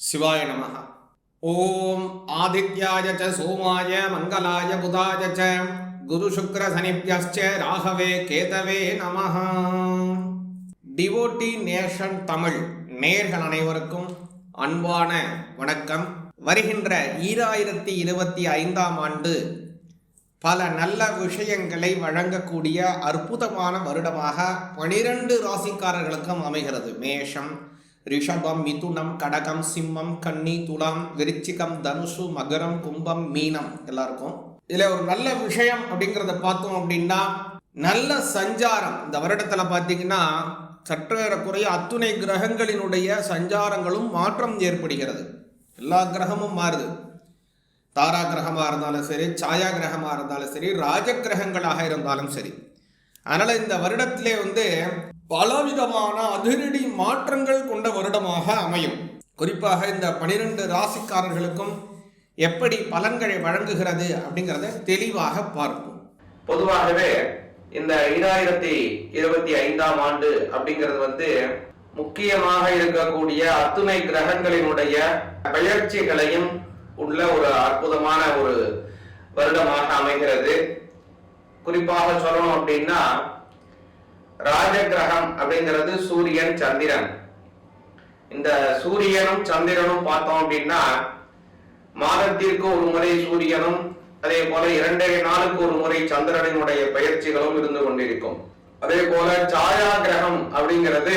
சிவாய நமக ஓம் ஆதித்யாய ச சோமாய மங்களாய புதாய ச குரு சுக்ர சனிப்யஸ்ச ராகவே கேதவே நமः டிவோட்டி நேஷன் தமிழ் நேர்கள் அனைவருக்கும் அன்பான வணக்கம். வருகின்ற ஈராயிரத்தி இருபத்தி ஐந்தாம் ஆண்டு பல நல்ல விஷயங்களை வழங்கக்கூடிய அற்புதமான வருடமாக பனிரெண்டு ராசிக்காரர்களுக்கும் அமைகிறது. மேஷம் ரிஷபம் மிதுனம் கடகம் சிம்மம் கன்னி துலாம் விருச்சிகம் தனுசு மகரம் கும்பம் மீனம் எல்லாருக்கும் இதில் ஒரு நல்ல விஷயம் அப்படிங்கிறத பார்த்தோம் அப்படின்னா நல்ல சஞ்சாரம் இந்த வருடத்தில் பார்த்தீங்கன்னா சற்றேறக்குறைய அத்துணை கிரகங்களினுடைய சஞ்சாரங்களும் மாற்றம் ஏற்படுகிறது எல்லா கிரகமும் மாறுது தாரா கிரகமாக இருந்தாலும் சரி சாயா கிரகமாக இருந்தாலும் சரி ராஜ கிரகங்களாக இருந்தாலும் சரி அதனால் இந்த வருடத்திலே வந்து பலவிதமான அதிரடி மாற்றங்கள் கொண்ட வருடமாக அமையும். குறிப்பாக இந்த பனிரெண்டு ராசிக்காரர்களுக்கும் எப்படி பலன்களை வழங்குகிறது அப்படிங்கிறத தெளிவாக பார்ப்போம். பொதுவாகவே இந்த ஈராயிரத்தி இருபத்தி ஐந்தாம் ஆண்டு அப்படிங்கிறது வந்து முக்கியமாக இருக்கக்கூடிய அத்துணை கிரகங்களினுடைய பெயர்ச்சிகளையும் உள்ள ஒரு அற்புதமான ஒரு வருடமாக அமைகிறது. குறிப்பாக சொல்லணும் அப்படின்னா ராஜ கிரகம் அப்படிங்கிறது சூரியன் சந்திரன். இந்த சூரியனும் சந்திரனும் பார்த்தோம் அப்படின்னா மாதத்திற்கு ஒரு முறை சூரியனும் அதே போல இரண்டரை நாளுக்கு ஒரு முறை சந்திரனினுடைய பயிற்சிகளும் இருந்து கொண்டிருக்கும். அதே போல சாயா கிரகம் அப்படிங்கிறது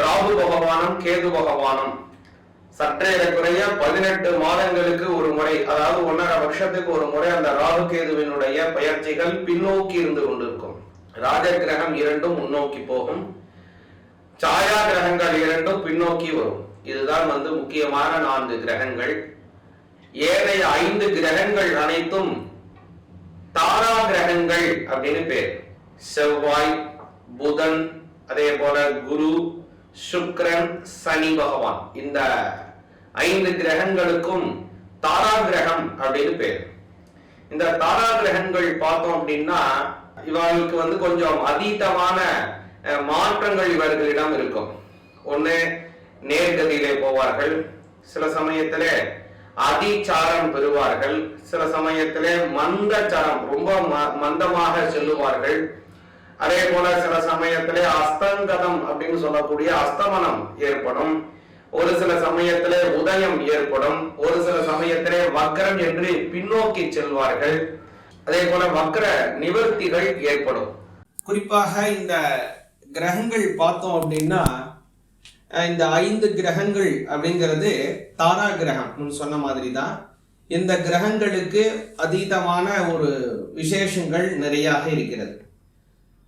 ராகு பகவானும் கேது பகவானும். சற்றே குறைய பதினெட்டு மாதங்களுக்கு ஒரு முறை அதாவது ஒன்றரை வருஷத்துக்கு ஒரு முறை அந்த ராகு கேதுவினுடைய பயிற்சிகள் பின்னோக்கி இருந்து கொண்டிருக்கும். ராஜ கிரகம் இரண்டும் முன்னோக்கி போகும். சாயா கிரகங்கள் இரண்டும் பின்னோக்கி வரும். இதுதான் வந்து முக்கியமான நான்கு கிரகங்கள். ஏனைய ஐந்து கிரகங்கள் அனைத்தும் தாரா கிரகங்கள் அப்படின்னு பேர். செவ்வாய் புதன் அதே போல குரு சுக்ரன் சனி பகவான். இந்த ஐந்து கிரகங்களுக்கும் தாரா கிரகம் அப்படின்னு பேர். இந்த தாரா கிரகங்கள் பார்த்தோம் அப்படின்னா இவர்களுக்கு வந்து கொஞ்சம் அதீதமான அஹ், மாற்றங்கள் இவர்களிடம் இருக்கும். ஒண்ணு நேர்கதியிலே போவார்கள். சில சமயத்திலே அதிச்சாரம் பெறுவார்கள். சில சமயத்துல மந்தச்சாரம் ரொம்ப ம- மந்தமாக செல்லுவார்கள். அதே போல சில சமயத்துல அஸ்தங்கதம் அப்படின்னு சொல்லக்கூடிய அஸ்தமனம் ஏற்படும். ஒரு சில சமயத்துல உதயம் ஏற்படும். ஒரு சில சமயத்திலே வக்ரம் என்று பின்னோக்கி செல்வார்கள். அதே போல வக்கர நிவர்த்திகள் ஏற்படும். குறிப்பாக இந்த கிரகங்கள் பார்த்தோம் அப்படின்னா இந்த ஐந்து கிரகங்கள் அப்படிங்கிறது தாரா கிரகம் முன் சொன்ன மாதிரி தான் இந்த கிரகங்களுக்கு அதீதமான ஒரு விசேஷங்கள் நிறையாக இருக்கிறது.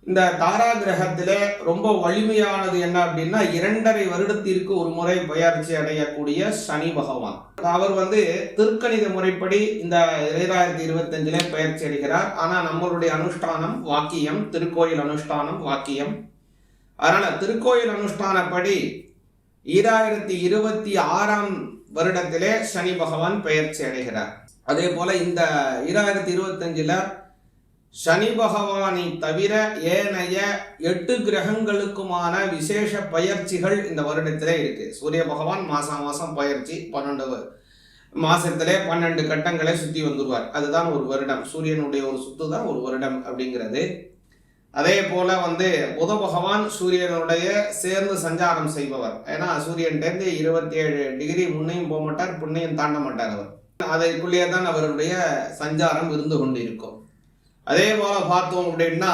இந்த தாரா கிரகத்தில் ரொம்ப வலிமையானது என்ன அப்படின்னா இரண்டரை வருடத்திற்கு ஒரு முறை பயிற்சி அடையக்கூடிய சனி பகவான். அவர் வந்து திருக்கணித முறைப்படி இந்த இரண்டாயிரத்தி இருபத்தஞ்சிலே பயிற்சி அடைகிறார் ஆனால் நம்மளுடைய அனுஷ்டானம் வாக்கியம் திருக்கோயில் அனுஷ்டானம் வாக்கியம். அதனால் திருக்கோயில் அனுஷ்டானப்படி ஈராயிரத்தி இருபத்தி ஆறாம் வருடத்திலே சனி பகவான் பயிற்சி அடைகிறார். அதே போல இந்த ஈராயிரத்தி இருபத்தஞ்சில் சனி பகவானை தவிர ஏனைய எட்டு கிரகங்களுக்குமான விசேஷ பயிற்சிகள் இந்த வருடத்திலே இருக்கு. சூரிய பகவான் மாசம் மாசம் பயிற்சி பன்னெண்டு மாசத்திலே பன்னெண்டு கட்டங்களை சுத்தி வந்துருவார். அதுதான் ஒரு வருடம். சூரியனுடைய ஒரு சுத்து தான் ஒரு வருடம் அப்படிங்கிறது. அதே போல வந்து புத பகவான் சூரியனுடைய சேர்ந்து சஞ்சாரம் செய்பவர். ஏன்னா சூரியன்டேருந்து இருபத்தி ஏழு டிகிரி முன்னையும் போக மாட்டார் புண்ணையும் தாண்ட மாட்டார் அவர். அதற்குள்ளேயே தான் அவருடைய சஞ்சாரம் இருந்து கொண்டு இருக்கும் அதே போல பார்த்தோம் அப்படின்னா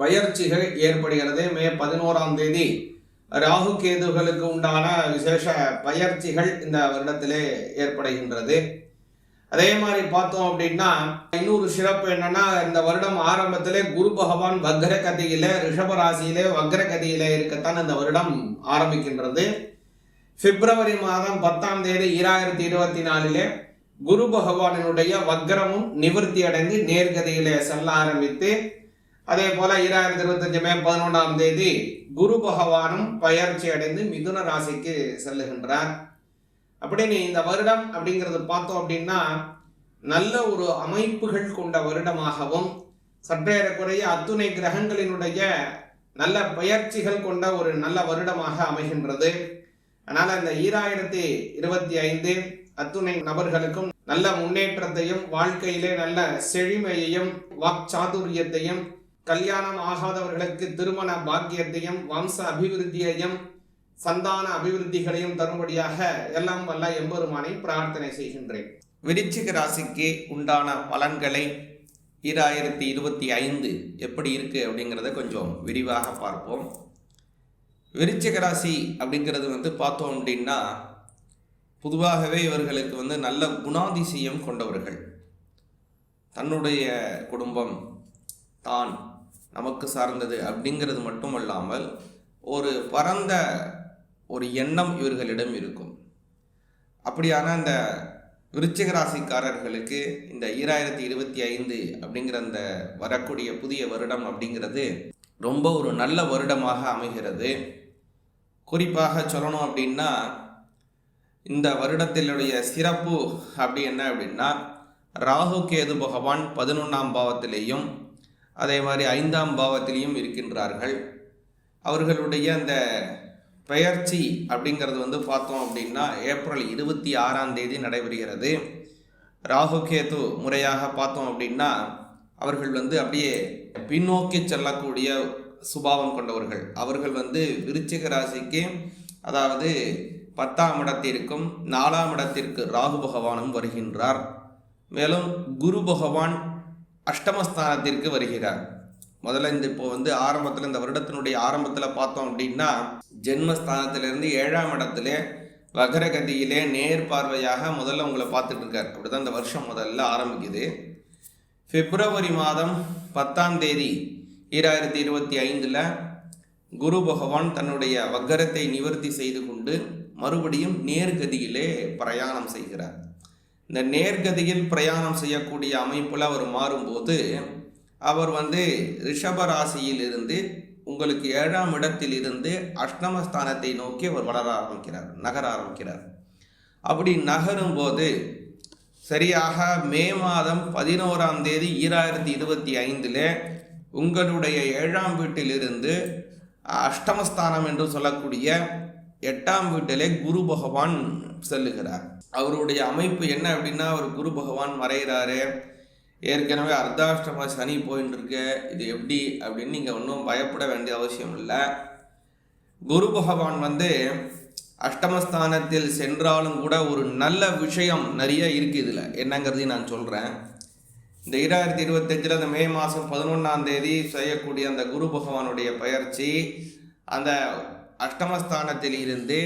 பயிற்சிகள் ஏற்படுகிறது. மே பதினோராம் தேதி ராகு கேதுகளுக்கு உண்டான விசேஷ பயிற்சிகள் இந்த வருடத்திலே ஏற்படுகின்றது. அதே மாதிரி பார்த்தோம் அப்படின்னா இன்னொரு சிறப்பு என்னன்னா இந்த வருடம் ஆரம்பத்திலே குரு பகவான் வக்ர கதியில ரிஷப ராசியிலே வக்ர கதியில இருக்கத்தான் இந்த வருடம் ஆரம்பிக்கின்றது. பிப்ரவரி மாதம் பத்தாம் தேதி ஈராயிரத்தி இருபத்தி நாலிலே குரு பகவானினுடைய வக்ரமும் நிவர்த்தி அடைந்து நேர்கதியிலே செல்ல ஆரம்பித்து அதே போல ஈராயிரத்தி இருபத்தஞ்சு மே பதினொன்றாம் தேதி குரு பகவானும் பயிற்சி அடைந்து மிதுன ராசிக்கு செல்லுகின்றார். அப்படின்னு இந்த வருடம் அப்படிங்கிறது பார்த்தோம் அப்படின்னா நல்ல ஒரு அமைப்புகள் கொண்ட வருடமாகவும் சற்றேறக்குறைய அத்துணை கிரகங்களினுடைய நல்ல பயிற்சிகள் கொண்ட ஒரு நல்ல வருடமாக அமைகின்றது. அதனால் இந்த ஈராயிரத்தி இருபத்தி ஐந்து அத்துணை நபர்களுக்கும் நல்ல முன்னேற்றத்தையும் வாழ்க்கையிலே நல்ல செழுமையையும் வாக்சாதுரியத்தையும் கல்யாணம் ஆகாதவர்களுக்கு திருமண பாக்கியத்தையும் வம்ச அபிவிருத்தியையும் சந்தான அபிவிருத்திகளையும் தரும்படியாக எல்லாம் வல்ல எம்பெருமானை பிரார்த்தனை செய்கின்றேன். விருச்சிக ராசிக்கு உண்டான பலன்களை ஈராயிரத்தி இருபத்தி ஐந்து எப்படி இருக்கு அப்படிங்கிறத கொஞ்சம் விரிவாக பார்ப்போம். விருச்சிக ராசி அப்படிங்கிறது வந்து பார்த்தோம் அப்படின்னா பொதுவாகவே இவர்களுக்கு வந்து நல்ல குணாதிசயம் கொண்டவர்கள். தன்னுடைய குடும்பம் தான் நமக்கு சார்ந்தது அப்படிங்கிறது மட்டுமல்லாமல் ஒரு பரந்த ஒரு எண்ணம் இவர்களிடம் இருக்கும். அப்படியான அந்த விருச்சிக ராசிக்காரர்களுக்கு இந்த ஈராயிரத்தி இருபத்தி ஐந்து அப்படிங்கிற அந்த வரக்கூடிய புதிய வருடம் அப்படிங்கிறது ரொம்ப ஒரு நல்ல வருடமாக அமைகிறது. குறிப்பாக சொல்லணும் அப்படின்னா இந்த வருடத்தினுடைய சிறப்பு அப்படி என்ன அப்படின்னா ராகு கேது பகவான் பதினொன்றாம் பாவத்திலேயும் அதே மாதிரி ஐந்தாம் பாவத்திலையும் இருக்கின்றார்கள். அவர்களுடைய அந்த பெயர்ச்சி அப்படிங்கிறது வந்து பார்த்தோம் அப்படின்னா ஏப்ரல் இருபத்தி ஆறாம் தேதி நடைபெறுகிறது. ராகு கேது முறையாக பார்த்தோம் அப்படின்னா அவர்கள் வந்து அப்படியே பின்னோக்கி செல்லக்கூடிய சுபாவம் கொண்டவர்கள். அவர்கள் வந்து விருச்சிக ராசிக்கு அதாவது பத்தாம் இடத்திற்கும் நாலாம் இடத்திற்கு ராகு பகவானும் வருகின்றார். மேலும் குரு பகவான் அஷ்டமஸ்தானத்திற்கு வருகிறார். முதல்ல இந்த இப்போ வந்து ஆரம்பத்தில் இந்த வருடத்தினுடைய ஆரம்பத்தில் பார்த்தோம் அப்படின்னா ஜென்மஸ்தானத்திலிருந்து ஏழாம் இடத்துல வகரகதியிலே நேர் பார்வையாக முதல்ல உங்களை பார்த்துட்டு இருக்கார். அப்படிதான் இந்த வருஷம் முதல்ல ஆரம்பிக்குது. பிப்ரவரி மாதம் பத்தாம் தேதி ஈராயிரத்தி இருபத்தி ஐந்தில் குரு பகவான் தன்னுடைய வக்கரத்தை நிவர்த்தி செய்து கொண்டு மறுபடியும் நேர்கதியிலே பிரயாணம் செய்கிறார். இந்த நேர்கதியில் பிரயாணம் செய்யக்கூடிய அமைப்பில் அவர் மாறும்போது அவர் வந்து ரிஷப ராசியிலிருந்து உங்களுக்கு ஏழாம் இடத்தில் இருந்து அஷ்டமஸ்தானத்தை நோக்கி அவர் வளர ஆரம்பிக்கிறார் நகர ஆரம்பிக்கிறார். அப்படி நகரும் போது சரியாக மே மாதம் பதினோராம் தேதி ஈராயிரத்தி இருபத்தி ஐந்தில் உங்களுடைய ஏழாம் வீட்டிலிருந்து அஷ்டமஸ்தானம் என்று சொல்லக்கூடிய எட்டாம் வீட்டிலே குரு பகவான் செல்லுகிறார். அவருடைய அமைப்பு என்ன அப்படின்னா அவர் குரு பகவான் மறைகிறாரு ஏற்கனவே அர்த்தாஷ்டம சனி போயின்னு இருக்கு இது எப்படி அப்படின்னு நீங்கள் ஒன்றும் பயப்பட வேண்டிய அவசியம் இல்லை. குரு பகவான் வந்து அஷ்டமஸ்தானத்தில் சென்றாலும் கூட ஒரு நல்ல விஷயம் நிறைய இருக்குது இதில். என்னங்கிறதையும் நான் சொல்கிறேன் இந்த இரண்டாயிரத்தி இருபத்தஞ்சில் அந்த மே மாதம் பதினொன்றாம் தேதி செய்யக்கூடிய அந்த குரு பகவானுடைய பயிற்சி அந்த அஷ்டமஸ்தானத்தில் இருந்து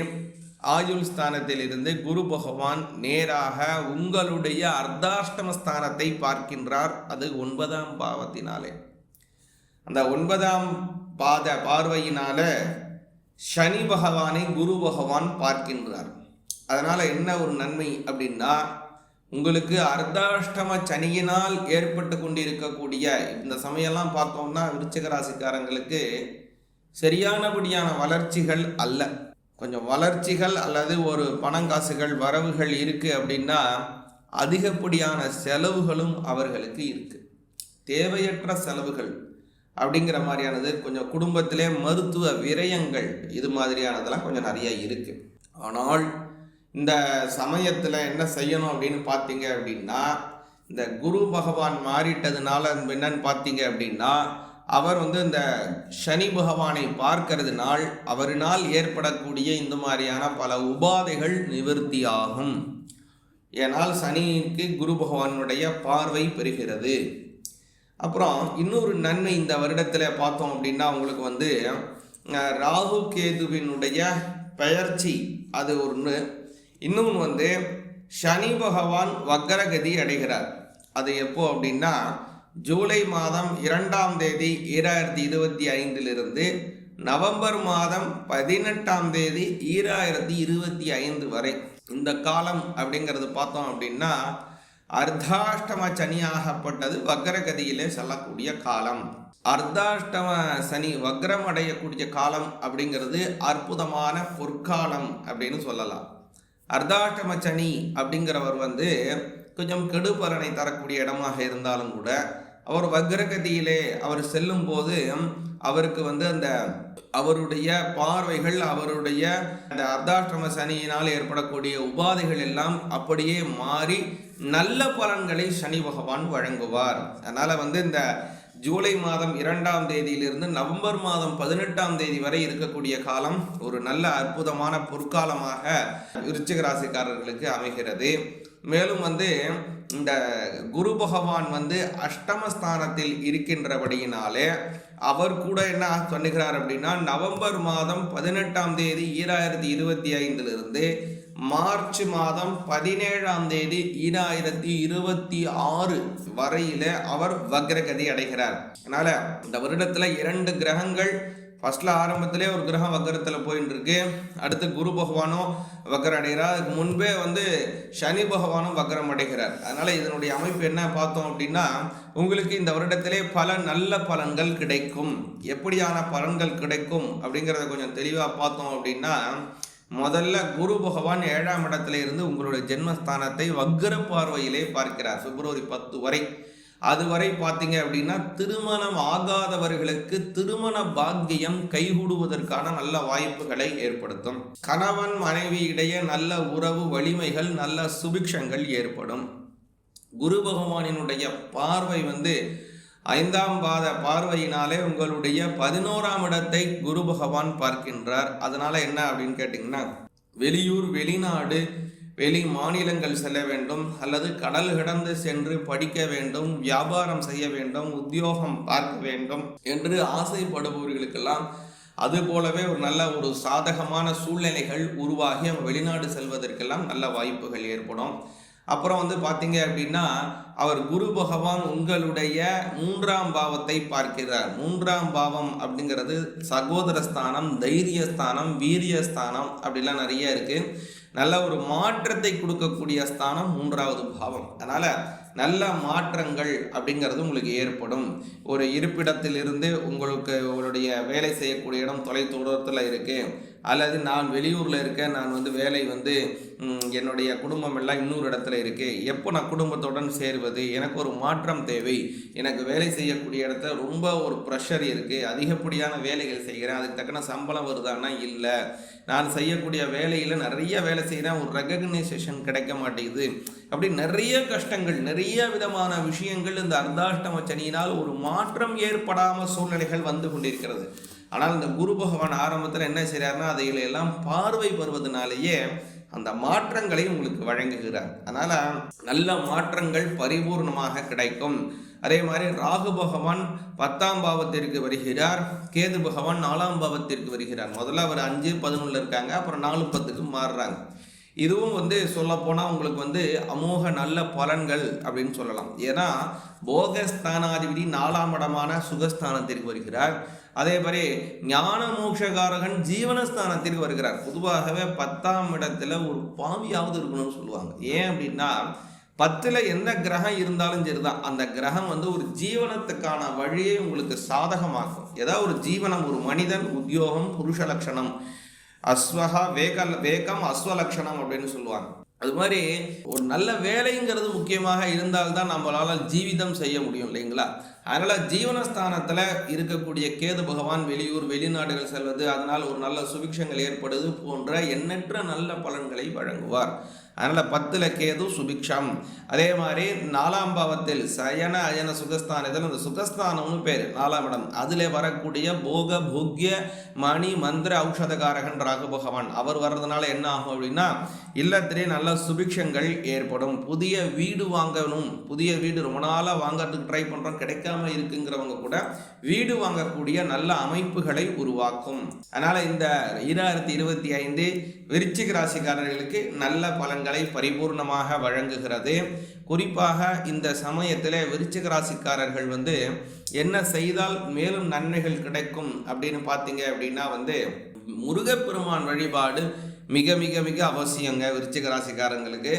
ஆயுள் ஸ்தானத்திலிருந்து குரு பகவான் நேராக உங்களுடைய அர்த்தாஷ்டமஸ்தானத்தை பார்க்கின்றார். அது ஒன்பதாம் பாவத்தினாலே. அந்த ஒன்பதாம் பாத பார்வையினால சனி பகவானை குரு பகவான் பார்க்கின்றார். அதனால் என்ன ஒரு நன்மை அப்படின்னா உங்களுக்கு அர்த்தாஷ்டம சனியினால் ஏற்பட்டு கொண்டிருக்கக்கூடிய இந்த சமயம்லாம் பார்த்தோம்னா விருச்சிக ராசிக்காரங்களுக்கு சரியானபடியான வளர்ச்சிகள் அல்ல. கொஞ்சம் வளர்ச்சிகள் அல்லது ஒரு பணங்காசுகள் வரவுகள் இருக்குது அப்படின்னா அதிகப்படியான செலவுகளும் அவர்களுக்கு இருக்குது தேவையற்ற செலவுகள் அப்படிங்கிற மாதிரியானது கொஞ்சம் குடும்பத்திலே மருத்துவ விரயங்கள் இது மாதிரியானதெல்லாம் கொஞ்சம் நிறைய இருக்குது ஆனால் இந்த சமயத்தில் என்ன செய்யணும் அப்படின்னு பார்த்தீங்க அப்படின்னா இந்த குரு பகவான் மாறிட்டதுனால என்னன்னு பார்த்தீங்க அப்படின்னா அவர் வந்து இந்த சனி பகவானை பார்க்கறதுனால் அவரினால் ஏற்படக்கூடிய இந்த மாதிரியான பல உபாதைகள் நிவர்த்தியாகும். ஏனால் சனிக்கு குரு பகவானுடைய பார்வை பெறுகிறது. அப்புறம் இன்னொரு நன்மை இந்த வருடத்தில் பார்த்தோம் அப்படின்னா அவங்களுக்கு வந்து ராகு கேதுவினுடைய பெயர்ச்சி அது ஒன்று இன்னொன்று வந்து சனி பகவான் வக்கரகதி அடைகிறார். அது எப்போ அப்படின்னா ஜூலை மாதம் இரண்டாம் தேதி ஈராயிரத்தி இருபத்தி ஐந்திலிருந்து நவம்பர் மாதம் பதினெட்டாம் தேதி ஈராயிரத்தி இருபத்தி ஐந்து வரை. இந்த காலம் அப்படிங்கிறது பார்த்தோம் அப்படின்னா அர்த்தாஷ்டம சனியாகப்பட்டது வக்ரகதியிலே செல்லக்கூடிய காலம். அர்த்தாஷ்டம சனி வக்ரம் அடையக்கூடிய காலம் அப்படிங்கிறது அற்புதமான பொற்காலம் அப்படின்னு சொல்லலாம். அர்த்தாஷ்டம சனி அப்படிங்கிறவர் வந்து கொஞ்சம் கெடுபலனை தரக்கூடிய இடமாக இருந்தாலும் கூட அவர் வக்ரகதியிலே அவர் செல்லும் போது அவருக்கு வந்து அந்த அவருடைய பார்வைகள் அவருடைய அந்த அர்த்தாஷ்டம சனியினால் ஏற்படக்கூடிய உபாதைகள் எல்லாம் அப்படியே மாறி நல்ல பலன்களை சனி பகவான் வழங்குவார். அதனால் வந்து இந்த ஜூலை மாதம் இரண்டாம் தேதியிலிருந்து நவம்பர் மாதம் பதினெட்டாம் தேதி வரை இருக்கக்கூடிய காலம் ஒரு நல்ல அற்புதமான பொற்காலமாக விருச்சிக ராசிக்காரர்களுக்கு அமைகிறது. மேலும் வந்து இந்த குரு பகவான் வந்து அஷ்டமஸ்தானத்தில் இருக்கின்றபடியினாலே அவர் கூட என்ன சொல்லுகிறார் அப்படின்னா நவம்பர் மாதம் பதினெட்டாம் தேதி ஈராயிரத்தி இருபத்தி ஐந்திலிருந்து மார்ச் மாதம் பதினேழாம் தேதி ஈராயிரத்தி இருபத்தி ஆறு வரையில அவர் வக்ரகதி அடைகிறார். அதனால இந்த வருடத்துல இரண்டு கிரகங்கள் ஃபஸ்ட்டில் ஆரம்பத்திலே ஒரு கிரகம் வக்கரத்தில் போயின்னு இருக்கு அடுத்து குரு பகவானும் வக்கரம் அடைகிறார் அதுக்கு முன்பே வந்து சனி பகவானும் வக்கரம் அடைகிறார் அதனால் இதனுடைய அமைப்பு என்ன பார்த்தோம் அப்படின்னா உங்களுக்கு இந்த வருடத்திலே பல நல்ல பலன்கள் கிடைக்கும். எப்படியான பலன்கள் கிடைக்கும் அப்படிங்கிறத கொஞ்சம் தெளிவாக பார்த்தோம் அப்படின்னா முதல்ல குரு பகவான் ஏழாம் இடத்துல இருந்து உங்களுடைய ஜென்மஸ்தானத்தை வக்கர பார்வையிலே பார்க்கிறார். பிப்ரவரி பத்து வரை. அதுவரை பார்த்தீங்க அப்படின்னா திருமணம் ஆகாதவர்களுக்கு திருமண பாக்கியம் கைகூடுவதற்கான நல்ல வாய்ப்புகளை ஏற்படுத்தும். கணவன் மனைவி இடையே நல்ல உறவு வலிமைகள் நல்ல சுபிக்ஷங்கள் ஏற்படும். குரு பகவானினுடைய பார்வை வந்து ஐந்தாம் பாத பார்வையினாலே உங்களுடைய பதினோராம் இடத்தை குரு பகவான் பார்க்கின்றார். அதனால என்ன அப்படின்னு கேட்டிங்கன்னா வெளியூர் வெளிநாடு வெளி மாநிலங்கள் செல்ல வேண்டும் அல்லது கடல் கடந்து சென்று படிக்க வேண்டும் வியாபாரம் செய்ய வேண்டும் உத்தியோகம் பார்க்க வேண்டும் என்று ஆசைப்படுபவர்களுக்கெல்லாம் அது போலவே ஒரு நல்ல ஒரு சாதகமான சூழ்நிலைகள் உருவாகி அவங்க வெளிநாடு செல்வதற்கெல்லாம் நல்ல வாய்ப்புகள் ஏற்படும். அப்புறம் வந்து பார்த்தீங்க அப்படின்னா அவர் குரு பகவான் உங்களுடைய மூன்றாம் பாவத்தை பார்க்கிறார். மூன்றாம் பாவம் அப்படிங்கிறது சகோதர ஸ்தானம் தைரியஸ்தானம் வீரியஸ்தானம் அப்படிலாம் நிறைய இருக்குது நல்ல ஒரு மாற்றத்தை கொடுக்கக்கூடிய ஸ்தானம் மூன்றாவது பாவம். அதனால் நல்ல மாற்றங்கள் அப்படிங்கிறது உங்களுக்கு ஏற்படும். ஒரு இருப்பிடத்திலிருந்து உங்களுக்கு உங்களுடைய வேலை செய்யக்கூடிய இடம் தொலை தூரத்தில் இருக்கு. அல்லது நான் வெளியூரில் இருக்கேன் நான் வந்து வேலை வந்து என்னுடைய குடும்பம் எல்லாம் இன்னொரு இடத்துல இருக்கு எப்போ நான் குடும்பத்துடன் சேருவது? எனக்கு ஒரு மாற்றம் தேவை. எனக்கு வேலை செய்யக்கூடிய இடத்துல ரொம்ப ஒரு ப்ரெஷர் இருக்குது அதிகப்படியான வேலைகள் செய்கிறேன். அதுக்கு தக்கன சம்பளம் வருதான்னா இல்லை. நான் செய்யக்கூடிய வேலையில் நிறைய வேலை செய்கிறேன் ஒரு ரெகக்னைசேஷன் கிடைக்க மாட்டேங்குது. அப்படி நிறைய கஷ்டங்கள் நிறைய விதமான விஷயங்கள் இந்த அர்த்தாஷ்டம சனியினால் ஒரு மாற்றம் ஏற்படாமல் சூழ்நிலைகள் வந்து கொண்டிருக்கிறது. ஆனால் இந்த குரு பகவான் ஆரம்பத்தில் என்ன செய்கிறாருன்னா அதைகளெல்லாம் பார்வை பெறுவதனாலேயே அந்த மாற்றங்களை உங்களுக்கு வழங்குகிறார். அதனால் நல்ல மாற்றங்கள் பரிபூர்ணமாக கிடைக்கும். அதே மாதிரி ராகு பகவான் பத்தாம் பாவத்திற்கு வருகிறார். கேது பகவான் நாலாம் பாவத்திற்கு வருகிறார். முதல்ல அவர் அஞ்சு பதினொன்றில் இருக்காங்க. அப்புறம் நாலு பத்துக்கு மாறுறாங்க. இதுவும் வந்து சொல்லப்போனால் உங்களுக்கு வந்து அமோக நல்ல பலன்கள் அப்படின்னு சொல்லலாம். ஏன்னா போகஸ்தானாதிபதி நாலாம் இடமான சுகஸ்தானத்திற்கு வருகிறார். அதே மாதிரி ஞான மோட்சகாரகன் ஜீவனஸ்தானத்திற்கு வருகிறார். பொதுவாகவே பத்தாம் இடத்துல ஒரு பாவியாவது இருக்கணும்னு சொல்லுவாங்க. ஏன் அப்படின்னா பத்தில் எந்த கிரகம் இருந்தாலும் சரிதான். அந்த கிரகம் வந்து ஒரு ஜீவனத்துக்கான வழியை உங்களுக்கு சாதகமாக்கும். ஏதாவது ஒரு ஜீவனம் ஒரு மனிதன் உத்தியோகம் புருஷ லட்சணம் அஸ்வகா வேக வேகம் அஸ்வலக்ஷணம் அப்படின்னு சொல்லுவாங்க. அது மாதிரி ஒரு நல்ல வேலைங்கிறது முக்கியமாக இருந்தால்தான் நம்மளால ஜீவிதம் செய்ய முடியும் இல்லைங்களா? அதனால் ஜீவனஸ்தானத்தில் இருக்கக்கூடிய கேது பகவான் வெளியூர் வெளிநாடுகள் செல்வது அதனால் ஒரு நல்ல சுபிக்ஷங்கள் ஏற்படுவது போன்ற எண்ணற்ற நல்ல பலன்களை வழங்குவார். அதனால் பத்தில் கேது சுபிக்ஷம். அதே மாதிரி நாலாம் பாவத்தில் சயன அயன சுகஸ்தானத்தில் அந்த சுகஸ்தானம்னு பேர் நாலாம் இடம். அதில் வரக்கூடிய போக போக்ய மணி மந்திர ஔஷதகாரகன் ராகு பகவான். அவர் வர்றதுனால என்ன ஆகும் அப்படின்னா இல்லத்திலே நல்ல சுபிக்ஷங்கள் ஏற்படும். புதிய வீடு வாங்கணும். புதிய வீடு ரொம்ப நாளாக வாங்கறதுக்கு ட்ரை பண்ணுறோம் கிடைக்காம இருக்குங்கிறவங்க கூட வீடு வாங்கக்கூடிய நல்ல அமைப்புகளை உருவாக்கும். அதனால் இந்த ஈராயிரத்தி இருபத்தி ஐந்து விருச்சிக ராசிக்காரர்களுக்கு நல்ல பலன்களை பரிபூர்ணமாக வழங்குகிறது. குறிப்பாக இந்த சமயத்தில் விருச்சிக ராசிக்காரர்கள் வந்து என்ன செய்தால் மேலும் நன்மைகள் கிடைக்கும் அப்படின்னு பார்த்தீங்க அப்படின்னா வந்து முருகப்பெருமான் வழிபாடு மிக மிக மிக அவசியங்க விருச்சிக ராசிக்காரங்களுக்கு.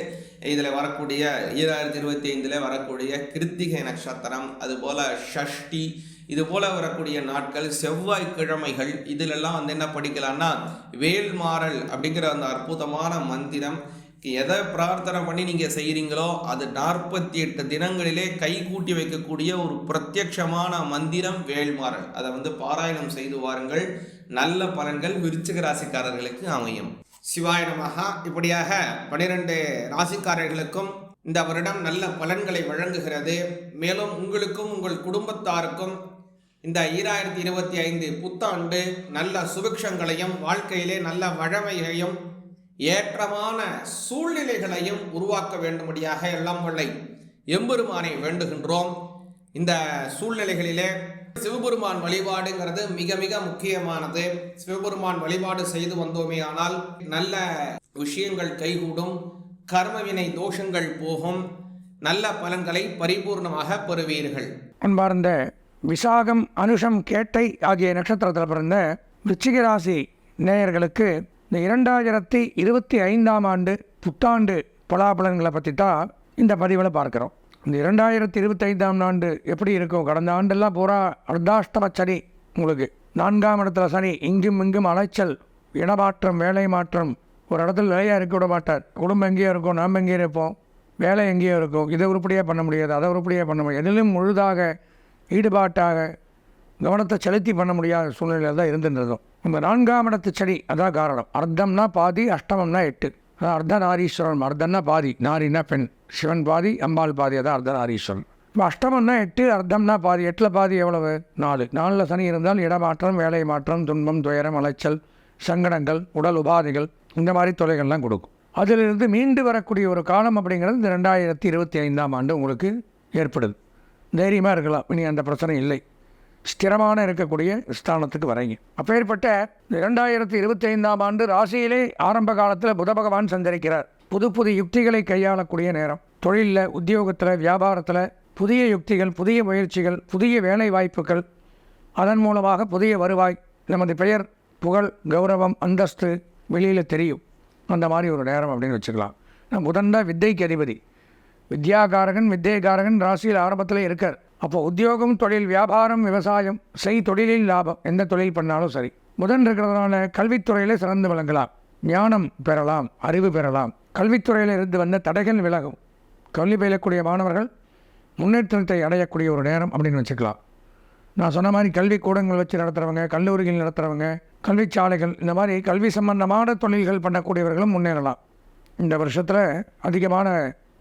இதில் வரக்கூடிய ஈராயிரத்தி இருபத்தி ஐந்தில் வரக்கூடிய கிருத்திகை நட்சத்திரம் அதுபோல் ஷஷ்டி இது போல வரக்கூடிய நாட்கள் செவ்வாய்க்கிழமைகள் இதிலெல்லாம் வந்து என்ன படிக்கலாம்னா வேல்மாறல் அப்படிங்கிற அந்த அற்புதமான மந்திரம். எதை பிரார்த்தனை பண்ணி நீங்கள் செய்கிறீங்களோ அது நாற்பத்தி எட்டு தினங்களிலே கைகூட்டி வைக்கக்கூடிய ஒரு பிரத்யட்சமான மந்திரம் வேல்மாறல் அதை வந்து பாராயணம் செய்து வாருங்கள். நல்ல பலன்கள் விருச்சிக ராசிக்காரர்களுக்கு அமையும். சிவாய மகா இப்படியாக பனிரெண்டு ராசிக்காரர்களுக்கும் இந்த வருடம் நல்ல பலன்களை வழங்குகிறது. மேலும் உங்களுக்கும் உங்கள் குடும்பத்தாருக்கும் இந்த ஈராயிரத்தி இருபத்தி ஐந்து புத்தாண்டு நல்ல சுபிக்ஷங்களையும் வாழ்க்கையிலே நல்ல வழமையையும் ஏற்றமான சூழ்நிலைகளையும் உருவாக்க வேண்டும்படியாக எல்லாம் வல்லை. எம்பெருமானை வேண்டுகின்றோம். இந்த சூழ்நிலைகளிலே சிவபெருமான் வழிபாடுங்கிறது மிக மிக முக்கியமானது. சிவபெருமான் வழிபாடு செய்து வந்தோமே ஆனால் நல்ல விஷயங்கள் கைகூடும் கர்மவினை தோஷங்கள் போகும் நல்ல பலன்களை பரிபூர்ணமாக பெறுவீர்கள். அன்பார்ந்த விசாகம் அனுஷம் கேட்டை ஆகிய நட்சத்திரத்தில் பிறந்த விருச்சிக ராசி நேயர்களுக்கு இந்த இரண்டாயிரத்தி இருபத்தி ஐந்தாம் ஆண்டு புத்தாண்டு பலாபலன்களை பற்றி தான் இந்த பதிவில் பார்க்குறோம். இந்த இரண்டாயிரத்தி இருபத்தைந்தாம் ஆண்டு எப்படி இருக்கும்? கடந்த ஆண்டெல்லாம் பூரா அர்த்தாஷ்டம சனி உங்களுக்கு. நான்காம் இடத்துல சனி இங்கும் இங்கும் அலைச்சல் இடமாற்றம் வேலை மாற்றம். ஒரு இடத்துல நிலையாக இருக்க விட மாட்டார். குடும்பம் எங்கேயோ இருக்கும் நாம் எங்கேயோ இருப்போம். வேலை எங்கேயோ இருக்கும். இதை உருப்படியாக பண்ண முடியாது அதை உருப்படியாக பண்ண முடியாது. எதிலும் முழுதாக ஈடுபாட்டாக கவனத்தை செலுத்தி பண்ண முடியாத சூழ்நிலையில் தான் இருந்துருந்தோம் நம்ம நான்காம் இடத்து செடி அதான் காரணம். அர்த்தம்னா பாதி அஷ்டமம்னா எட்டு. அதான் அர்த்த நாரீஸ்வரன் அர்த்தம்னா பாதி நாரின்னா பெண். சிவன் பாதி அம்பாள் பாதி அதான் அர்த்தநாரீஸ்வரன் இப்போ அஷ்டமம்னா எட்டு அர்த்தம்னா பாதி. எட்டில் பாதி எவ்வளவு? நாலு. நாலில் சனி இருந்தால் இடமாற்றம் வேலை மாற்றம் துன்பம் துயரம் அலைச்சல் சங்கடங்கள் உடல் உபாதைகள் இந்த மாதிரி தொலைகள்லாம் கொடுக்கும். அதிலிருந்து மீண்டு வரக்கூடிய ஒரு காலம் அப்படிங்கிறது இந்த ரெண்டாயிரத்தி இருபத்தி ஐந்தாம் ஆண்டு உங்களுக்கு ஏற்படுது. தைரியமாக இருக்கலாம். இனி அந்த பிரச்சனை இல்லை. ஸ்திரமான இருக்கக்கூடிய ஸ்தானத்துக்கு வரீங்க. அப்பேற்பட்ட இந்த இரண்டாயிரத்தி இருபத்தி ஐந்தாம் ஆண்டு ராசியிலே ஆரம்ப காலத்தில் புத பகவான் சஞ்சரிக்கிறார். புது புது யுக்திகளை கையாளக்கூடிய நேரம். தொழிலில் உத்தியோகத்தில் வியாபாரத்தில் புதிய யுக்திகள் புதிய முயற்சிகள் புதிய வேலை வாய்ப்புகள். அதன் மூலமாக புதிய வருவாய் நமது பெயர் புகழ் கௌரவம் அந்தஸ்து வெளியில் தெரியும். அந்த மாதிரி ஒரு நேரம் அப்படின்னு வச்சுக்கலாம். நான் புதன் தான் வித்தைக்கு அதிபதி. வித்யாகாரகன் வித்தியகாரகன் ராசியில் ஆரம்பத்தில் இருக்கார். அப்போ உத்தியோகம் தொழில் வியாபாரம் விவசாயம் செய் தொழிலில் லாபம். எந்த தொழில் பண்ணாலும் சரி. புதன் இருக்கிறதுனால கல்வித்துறையில் சிறந்து விளங்கலாம். ஞானம் பெறலாம் அறிவு பெறலாம். கல்வித்துறையில் இருந்து வந்த தடைகள் விலகும். கல்வி பயிலக்கூடிய மாணவர்கள் முன்னேற்றத்தை அடையக்கூடிய ஒரு நேரம் அப்படின்னு வச்சுக்கலாம். நான் சொன்ன மாதிரி கல்வி கூடங்கள் வச்சு நடத்துகிறவங்க கல்லூரிகள் நடத்துகிறவங்க கல்விச்சாலைகள் இந்த மாதிரி கல்வி சம்பந்தமான தொழில்கள் பண்ணக்கூடியவர்களும் முன்னேறலாம். இந்த வருஷத்தில் அதிகமான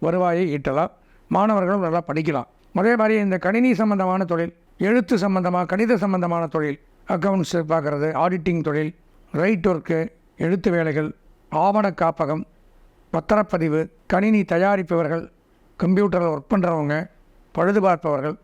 வருவாயை ஈட்டலாம். மாணவர்களும் நல்லா படிக்கலாம். அதே மாதிரி இந்த கணினி சம்பந்தமான தொழில் எழுத்து சம்பந்தமாக கணித சம்பந்தமான தொழில் அக்கௌண்ட்ஸ் பார்க்குறது ஆடிட்டிங் தொழில் ரைட் ஒர்க்கு எழுத்து வேலைகள் ஆவண காப்பகம் பத்திரப்பதிவு கணினி தயாரிப்பவர்கள் கம்ப்யூட்டரில் ஒர்க் பண்ணுறவங்க பழுது பார்ப்பவர்கள்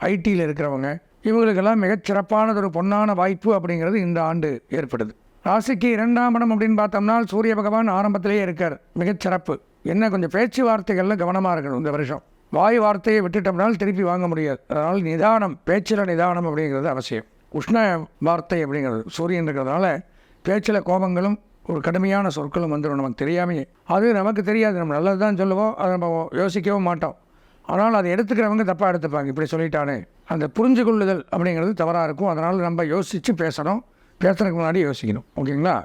ஐடியில் இருக்கிறவங்க இவங்களுக்கெல்லாம் மிகச் சிறப்பானதொரு பொன்னான வாய்ப்பு அப்படிங்கிறது இந்த ஆண்டு ஏற்படுது. ராசிக்கு இரண்டாம் இடம் அப்படின்னு பார்த்தோம்னா சூரிய பகவான் ஆரம்பத்திலேயே இருக்கார். மிகச் சிறப்பு. என்ன கொஞ்சம் பேச்சுவார்த்தைகளில் கவனமாக இருக்கணும் இந்த வருஷம். வாய் வார்த்தையை விட்டுட்டோம்னால் திருப்பி வாங்க முடியாது. அதனால் நிதானம் பேச்சில் நிதானம் அப்படிங்கிறது அவசியம். உஷ்ண வார்த்தை அப்படிங்கிறது சூரியன் இருக்கிறதுனால பேச்சில் கோபங்களும் ஒரு கடுமையான சொற்களும் வந்துடும் நமக்கு தெரியாமையே. அது நமக்கு தெரியாது. நம்ம நல்லது தான் சொல்லுவோம். அதை நம்ம யோசிக்கவும் மாட்டோம். ஆனால் அதை எடுத்துக்கிறவங்க தப்பாக எடுத்துப்பாங்க. இப்படி சொல்லிட்டானே. அந்த புரிஞ்சு கொள்ளுதல் அப்படிங்கிறது தவறாக இருக்கும். அதனால் நம்ம யோசித்து பேசணும். பேசுறதுக்கு முன்னாடி யோசிக்கணும். ஓகேங்களா?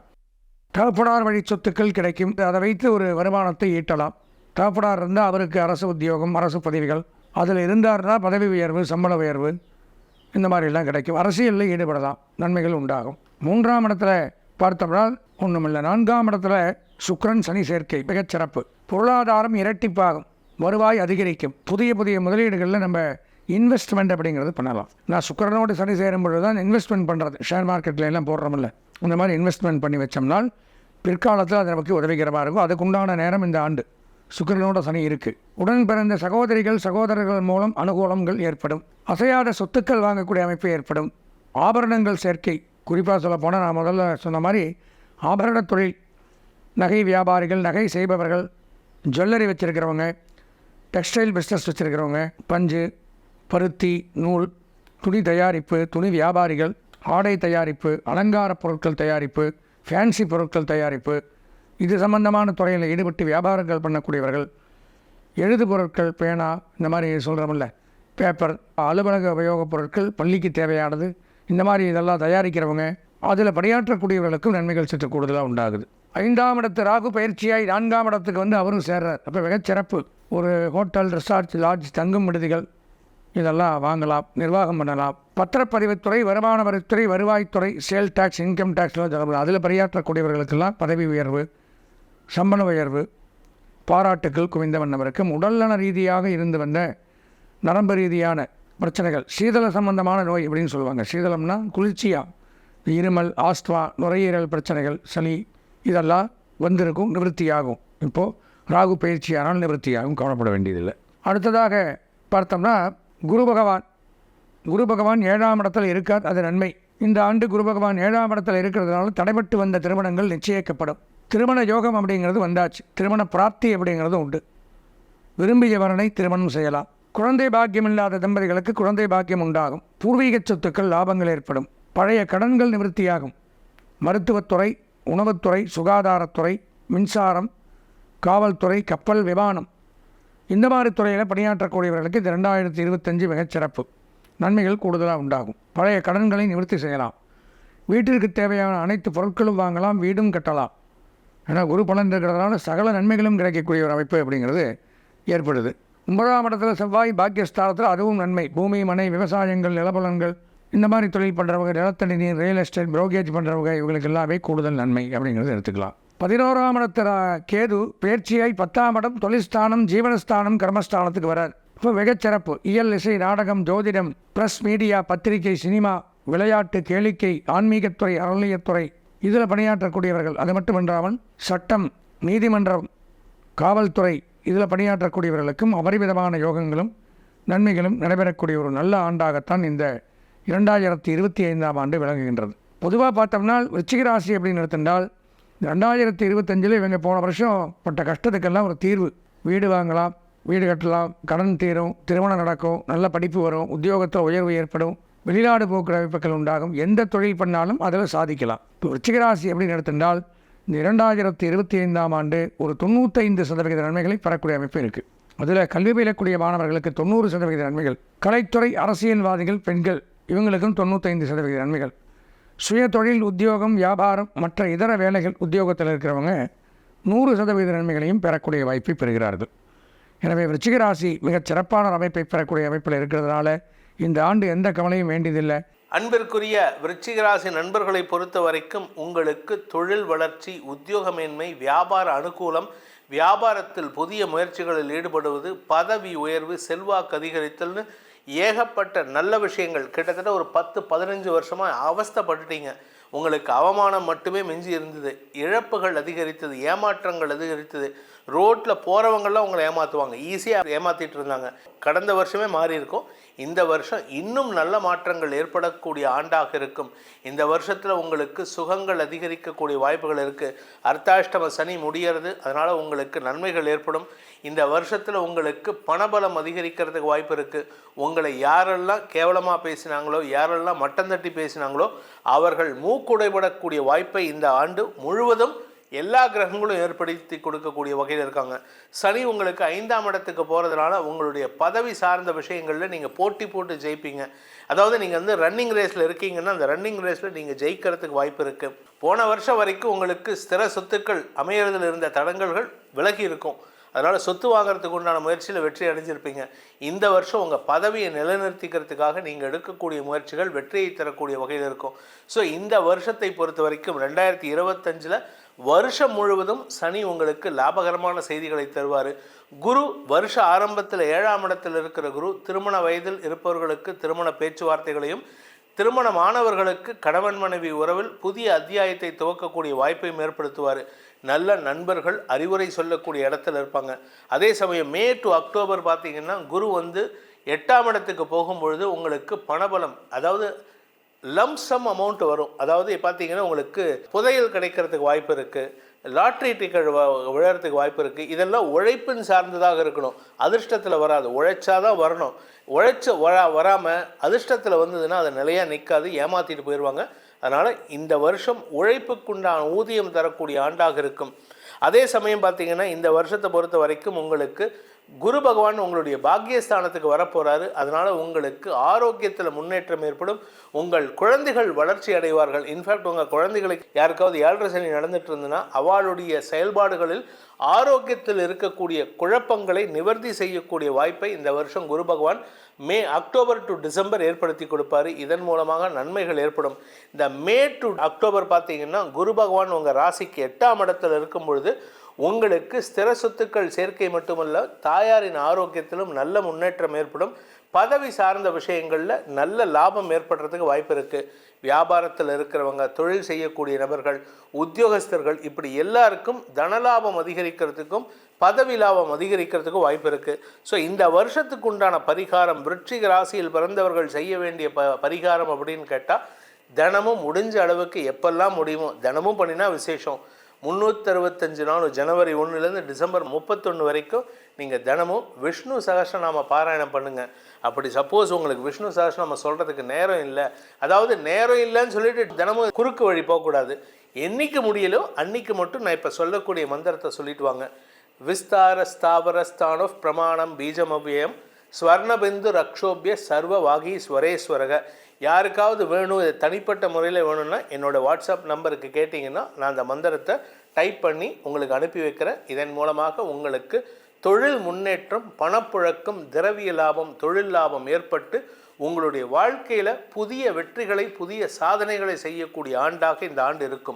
தகப்பனார் வழி சொத்துக்கள் கிடைக்கும். அதை வைத்து ஒரு வருமானத்தை ஈட்டலாம். தகப்பனார் இருந்தால் அவருக்கு அரசு உத்தியோகம் அரசு பதவிகள். அதில் இருந்தார்னா பதவி உயர்வு சம்பள உயர்வு. இந்த மாதிரிலாம் கிடைக்கும். அரசியலில் ஈடுபடலாம். நன்மைகள் உண்டாகும். மூன்றாம் இடத்துல பார்த்தோம்னா ஒன்றுமில்லை நான்காம் இடத்துல சுக்கரன் சனி சேர்க்கை மிகச்சிறப்பு பொருளாதாரம் இரட்டிப்பாகும். வருவாய் அதிகரிக்கும். புதிய புதிய முதலீடுகளில் நம்ம இன்வெஸ்ட்மெண்ட் அப்படிங்கிறது பண்ணலாம். நான் சுக்கரனோடு சனி சேரும் பொழுது தான் இன்வெஸ்ட்மெண்ட் பண்ணுறது ஷேர் மார்க்கெட்டில் எல்லாம் போடுறோமில்ல இந்த மாதிரி இன்வெஸ்ட்மெண்ட் பண்ணி வச்சோம்னால் பிற்காலத்தில் அது நமக்கு உதவிகரமாக இருக்கும். அதுக்குண்டான நேரம் இந்த ஆண்டு. சுக்கரனோட சனி இருக்குது உடன் பிறந்த சகோதரிகள் சகோதரர்கள் மூலம் அனுகூலங்கள் ஏற்படும். அசையாத சொத்துக்கள் வாங்கக்கூடிய அமைப்பு ஏற்படும். ஆபரணங்கள் சேர்க்கை குறிப்பாக சொல்ல போனால் நான் முதல்ல சொன்ன மாதிரி ஆபரண தொழில் நகை வியாபாரிகள் நகை செய்பவர்கள் ஜுவல்லரி வச்சுருக்கிறவங்க டெக்ஸ்டைல் பிஸ்னஸ் வச்சுருக்கிறவங்க பஞ்சு பருத்தி நூல் துணி தயாரிப்பு துணி வியாபாரிகள் ஆடை தயாரிப்பு அலங்கார பொருட்கள் தயாரிப்பு ஃபேன்சி பொருட்கள் தயாரிப்பு இது சம்பந்தமான துறையில் ஈடுபட்டு வியாபாரங்கள் பண்ணக்கூடியவர்கள் எழுது பொருட்கள் பேனா இந்த மாதிரி சொல்கிறோம்ல பேப்பர் அலுவலக உபயோகப் பொருட்கள் பள்ளிக்கு தேவையானது இந்த மாதிரி இதெல்லாம் தயாரிக்கிறவங்க அதில் பணியாற்றக்கூடியவர்களுக்கும் நன்மைகள் சற்று கூடுதலாக உண்டாகுது. ஐந்தாம் இடத்து ராகு பயிற்சியாய் நான்காம் இடத்துக்கு வந்து அவரும் சேர்றார். அப்போ மிகச்சிறப்பு ஒரு ஹோட்டல் ரிசார்ட் லாட்ஜ் தங்கும் விடுதிகள் இதெல்லாம் வாங்கலாம் நிர்வாகம் பண்ணலாம். பத்திரப்பதிவுத்துறை வருமான வரித்துறை வருவாய்த்துறை சேல் டேக்ஸ் இன்கம் டேக்ஸ்லாம் அதில் பணியாற்றக்கூடியவர்களுக்கெல்லாம் பதவி உயர்வு சம்பள உயர்வு பாராட்டுக்கள் குவிந்த வண்ணவருக்கும் உடல்நல ரீதியாக இருந்து வந்த நரம்பு ரீதியான பிரச்சனைகள். சீதள சம்பந்தமான நோய் அப்படின்னு சொல்லுவாங்க. சீதளம்னா குளிர்ச்சியாக இருமல் ஆஸ்துவா நுரையீரல் பிரச்சனைகள் சளி இதெல்லாம் வந்திருக்கும் நிவர்த்தியாகும். இப்போது ராகு பயிற்சியானால் நிவர்த்தியாகும் கவலைப்பட வேண்டியதில்லை. அடுத்ததாக பார்த்தோம்னா குரு பகவான். குரு பகவான் ஏழாம் இடத்தில் இருக்கார் அது நன்மை. இந்த ஆண்டு குரு பகவான் ஏழாம் இடத்தில் இருக்கிறதுனால தடைபட்டு வந்த திருமணங்கள் நிச்சயிக்கப்படும். திருமண யோகம் அப்படிங்கிறது வந்தாச்சு. திருமண பிராப்தி அப்படிங்கிறதும் உண்டு. விரும்பிய வரனை திருமணம் செய்யலாம். குழந்தை பாக்கியம் இல்லாத தம்பதிகளுக்கு குழந்தை பாக்கியம் உண்டாகும். பூர்வீக சொத்துக்கள் லாபங்கள் ஏற்படும். பழைய கடன்கள் நிவர்த்தியாகும். மருத்துவத்துறை உணவுத்துறை சுகாதாரத்துறை மின்சாரம் காவல்துறை கப்பல் விமானம். இந்த மாதிரி துறையில் பணியாற்றக்கூடியவர்களுக்கு இந்த ரெண்டாயிரத்தி இருபத்தஞ்சு மிகச்சிறப்பு நன்மைகள் கூடுதலாக உண்டாகும். பழைய கடன்களை நிவர்த்தி செய்யலாம். வீட்டிற்கு தேவையான அனைத்து பொருட்களும் வாங்கலாம் வீடும் கட்டலாம். ஏன்னா குரு பலன் இருக்கிறதுனால சகல நன்மைகளும் கிடைக்கக்கூடிய ஒரு அமைப்பு அப்படிங்கிறது ஏற்படுது. ஒன்பதாம் இடத்துல செவ்வாய் பாக்கியஸ்தானத்தில் அதுவும் நன்மை. பூமி மனை விவசாயங்கள் நிலபலன்கள் இந்த மாதிரி தொழில் பண்ணுறவங்க நிலத்தடி நீர் ரியல் எஸ்டேட் ப்ரோக்கேஜ் பண்ணுறவங்க இவங்களுக்கு எல்லாமே கூடுதல் நன்மை அப்படிங்கிறது எடுத்துக்கலாம். பதினோராம் இடத்துல கேது பேர்ச்சியாய் பத்தாம் இடம் தொழில்ஸ்தானம் ஜீவனஸ்தானம் கர்மஸ்தானத்துக்கு வரார். இப்போ மிகச்சிறப்பு. இயல் இசை நாடகம் ஜோதிடம் ப்ரெஸ் மீடியா பத்திரிகை சினிமா விளையாட்டு கேளிக்கை ஆன்மீகத்துறை அறநிலையத்துறை இதில் பணியாற்றக்கூடியவர்கள். அது மட்டுமன்றாமல் சட்டம் நீதிமன்றம் காவல்துறை இதில் பணியாற்றக்கூடியவர்களுக்கும் அபரிவிதமான யோகங்களும் நன்மைகளும் நடைபெறக்கூடிய ஒரு நல்ல ஆண்டாகத்தான் இந்த இரண்டாயிரத்தி இருபத்தி ஐந்தாம் ஆண்டு விளங்குகின்றது. பொதுவாக பார்த்தோம்னா விருச்சிக ராசி அப்படின்னு எடுத்துட்டால் ரெண்டாயிரத்தி இருபத்தஞ்சில் இவங்க போன வருஷம் பட்ட கஷ்டத்துக்கெல்லாம் ஒரு தீர்வு. வீடு வாங்கலாம் வீடு கட்டலாம் கடன் தீரும் திருமணம் நடக்கும் நல்ல படிப்பு வரும் உத்தியோகத்தில் உயர்வு ஏற்படும் வெளிநாடு போக்குற வாய்ப்புகள் உண்டாகும். எந்த தொழில் பண்ணாலும் அதில் சாதிக்கலாம். இப்போ ராசி அப்படின்னு எடுத்துட்டால் இந்த இரண்டாயிரத்தி இருபத்தி ஐந்தாம் ஆண்டு ஒரு தொண்ணூத்தைந்து சதவிகித நன்மைகளை பெறக்கூடிய அமைப்பு இருக்குது அதில் கல்வி பயிலக்கூடிய மாணவர்களுக்கு தொண்ணூறு சதவிகித நன்மைகள் கலைத்துறை அரசியல்வாதிகள் பெண்கள் இவங்களுக்கும் தொண்ணூத்தைந்து சதவிகித நன்மைகள். சுய தொழில் உத்தியோகம் வியாபாரம் மற்ற இதர வேலைகள் உத்தியோகத்தில் இருக்கிறவங்க நூறு சதவீத நன்மைகளையும் பெறக்கூடிய வாய்ப்பை பெறுகிறார்கள். எனவே விருச்சிகராசி மிகச் சிறப்பான அமைப்பை பெறக்கூடிய அமைப்பில் இருக்கிறதுனால இந்த ஆண்டு எந்த கவலையும் வேண்டியதில்லை. அன்பிற்குரிய விருச்சிகராசி நண்பர்களை பொறுத்த வரைக்கும் உங்களுக்கு தொழில் வளர்ச்சி உத்தியோகமேன்மை வியாபார அனுகூலம் வியாபாரத்தில் புதிய முயற்சிகளில் ஈடுபடுவது பதவி உயர்வு செல்வாக்கு அதிகரித்தல்னு ஏகப்பட்ட நல்ல விஷயங்கள். கிட்டத்தட்ட ஒரு பத்து பதினஞ்சு வருஷமாக அவஸ்தைப்பட்டுட்டீங்க. உங்களுக்கு அவமானம் மட்டுமே மிஞ்சி இருந்தது. இழப்புகள் அதிகரித்தது ஏமாற்றங்கள் அதிகரித்தது. ரோட்டில் போகிறவங்கள்லாம் உங்களை ஏமாற்றுவாங்க ஈஸியாக ஏமாற்றிட்டு இருந்தாங்க. கடந்த வருஷமே மாறி இருக்கும் இந்த வருஷம் இன்னும் நல்ல மாற்றங்கள் ஏற்படக்கூடிய ஆண்டாக இருக்கும். இந்த வருஷத்தில் உங்களுக்கு சுகங்கள் அதிகரிக்கக்கூடிய வாய்ப்புகள் இருக்குது அர்த்தாஷ்டம சனி முடியறது அதனால் உங்களுக்கு நன்மைகள் ஏற்படும். இந்த வருஷத்தில் உங்களுக்கு பணபலம் அதிகரிக்கிறதுக்கு வாய்ப்பு இருக்குது உங்களை யாரெல்லாம் கேவலமாக பேசினாங்களோ யாரெல்லாம் மட்டம் தட்டி பேசினாங்களோ அவர்கள் மூக்குடைபடக்கூடிய வாய்ப்பை இந்த ஆண்டு முழுவதும் எல்லா கிரகங்களும் ஏற்படுத்தி கொடுக்கக்கூடிய வகையில் இருக்காங்க. சனி உங்களுக்கு ஐந்தாம் இடத்துக்கு போகிறதுனால உங்களுடைய பதவி சார்ந்த விஷயங்களில் நீங்கள் போட்டி போட்டு ஜெயிப்பீங்க. அதாவது நீங்கள் வந்து ரன்னிங் ரேஸில் இருக்கீங்கன்னா அந்த ரன்னிங் ரேஸில் நீங்கள் ஜெயிக்கிறதுக்கு வாய்ப்பு இருக்குது போன வருஷம் வரைக்கும் உங்களுக்கு ஸ்திர சொத்துக்கள் அமையறதில் இருந்த தடங்கல்கள் விலகி இருக்கும். அதனால் சொத்து வாங்குறதுக்கு உண்டான முயற்சியில் வெற்றி அடைஞ்சிருப்பீங்க. இந்த வருஷம் உங்கள் பதவியை நிலைநிறுத்திக்கிறதுக்காக நீங்கள் எடுக்கக்கூடிய முயற்சிகள் வெற்றியை தரக்கூடிய வகையில் இருக்கும். ஸோ இந்த வருஷத்தை பொறுத்த வரைக்கும் ரெண்டாயிரத்தி இருபத்தஞ்சில் வருஷம் முழுவதும் சனி உங்களுக்கு லாபகரமான செய்திகளை தருவார். குரு வருஷ ஆரம்பத்தில் ஏழாம் இடத்தில் இருக்கிற குரு திருமண வயதில் இருப்பவர்களுக்கு திருமண பேச்சுவார்த்தைகளையும் திருமணமானவர்களுக்கு கணவன் மனைவி உறவில் புதிய அத்தியாயத்தை துவக்கக்கூடிய வாய்ப்பையும் ஏற்படுத்துவார். நல்ல நண்பர்கள் அறிவுரை சொல்லக்கூடிய இடத்துல இருப்பாங்க. அதே சமயம் மே டு அக்டோபர் பார்த்தீங்கன்னா குரு வந்து எட்டாம் இடத்துக்கு போகும்பொழுது உங்களுக்கு பணபலம் அதாவது லம்சம் அமௌண்ட் வரும். அதாவது பார்த்தீங்கன்னா உங்களுக்கு புதையல் கிடைக்கிறதுக்கு வாய்ப்பு இருக்குது லாட்ரி டிக்கெட் வ- விழறதுக்கு வாய்ப்பு இருக்குது இதெல்லாம் உழைப்பின் சார்ந்ததாக இருக்கணும். அதிர்ஷ்டத்தில் வராது. உழைச்சாதான் வரணும். உழைச்ச வரா வராமல் அதிர்ஷ்டத்தில் வந்ததுன்னா அது நிலையாக நிற்காது ஏமாற்றிட்டு போயிடுவாங்க அதனால் இந்த வருஷம் உழைப்புக்குண்டான ஊதியம் தரக்கூடிய ஆண்டாக இருக்கும். அதே சமயம் பார்த்தீங்கன்னா இந்த வருஷத்தை பொறுத்த வரைக்கும் உங்களுக்கு குரு பகவான் உங்களுடைய பாக்கியஸ்தானத்துக்கு வரப்போகிறாரு அதனால் உங்களுக்கு ஆரோக்கியத்தில் முன்னேற்றம் ஏற்படும். உங்கள் குழந்தைகள் வளர்ச்சி அடைவார்கள். இன்ஃபேக்ட் உங்கள் குழந்தைகளுக்கு யாருக்காவது ஏழரை சனி நடந்துட்டு இருந்ததுன்னா அவளுடைய செயல்பாடுகளில் ஆரோக்கியத்தில் இருக்கக்கூடிய குழப்பங்களை நிவர்த்தி செய்யக்கூடிய வாய்ப்பை இந்த வருஷம் குரு பகவான் மே அக்டோபர் டு டிசம்பர் ஏற்படுத்தி கொடுப்பாரு. இதன் மூலமாக நன்மைகள் ஏற்படும். இந்த மே டு அக்டோபர் பார்த்தீங்கன்னா குரு பகவான் உங்கள் ராசிக்கு எட்டாம் இடத்தில் இருக்கும் பொழுது உங்களுக்கு ஸ்திர சொத்துக்கள் சேர்க்கை மட்டுமல்ல தாயாரின் ஆரோக்கியத்திலும் நல்ல முன்னேற்றம் ஏற்படும். பதவி சார்ந்த விஷயங்களில் நல்ல லாபம் ஏற்படுறதுக்கு வாய்ப்பு இருக்குது வியாபாரத்தில் இருக்கிறவங்க தொழில் செய்யக்கூடிய நபர்கள் உத்தியோகஸ்தர்கள் இப்படி எல்லாருக்கும் தனலாபம் அதிகரிக்கிறதுக்கும் பதவி லாபம் அதிகரிக்கிறதுக்கும் வாய்ப்பு இருக்குது ஸோ இந்த வருஷத்துக்கு உண்டான பரிகாரம் விருட்சிக ராசியில் பிறந்தவர்கள் செய்ய வேண்டிய ப பரிகாரம் அப்படின்னு கேட்டால் தினமும் முடிஞ்ச அளவுக்கு எப்பெல்லாம் முடியுமோ தினமும் பண்ணினா விசேஷம். முந்நூற்றறுபத்தஞ்சு நாள் ஜனவரி ஒன்றுலேருந்து டிசம்பர் முப்பத்தொன்று வரைக்கும் நீங்கள் தினமும் விஷ்ணு சகசநாம பாராயணம் பண்ணுங்கள் அப்படி சப்போஸ் உங்களுக்கு விஷ்ணு சகசநாம சொல்கிறதுக்கு நேரம் இல்லை. அதாவது நேரம் இல்லைன்னு சொல்லிட்டு தினமும் குறுக்கு வழி போகக்கூடாது. என்றைக்கு முடியலோ அன்னைக்கு மட்டும் நான் இப்போ சொல்லக்கூடிய மந்திரத்தை சொல்லிட்டு வாங்க. விஸ்தார ஸ்தாவர ஸ்தானோ பிரமாணம் பீஜமவ்யயம் ஸ்வர்ணபிந்து ரக்ஷோபிய சர்வ வாகி ஸ்வரேஸ்வரக யாருக்காவது வேணும் இது தனிப்பட்ட முறையில் வேணும்னா என்னோட வாட்ஸ்அப் நம்பருக்கு கேட்டிங்கன்னா நான் அந்த மந்திரத்தை டைப் பண்ணி உங்களுக்கு அனுப்பி வைக்கிறேன். இதன் மூலமாக உங்களுக்கு தொழில் முன்னேற்றம் பணப்புழக்கம் திரவிய லாபம் தொழில் லாபம் ஏற்பட்டு உங்களுடைய வாழ்க்கையில் புதிய வெற்றிகளை புதிய சாதனைகளை செய்யக்கூடிய ஆண்டாக இந்த ஆண்டு இருக்கும்.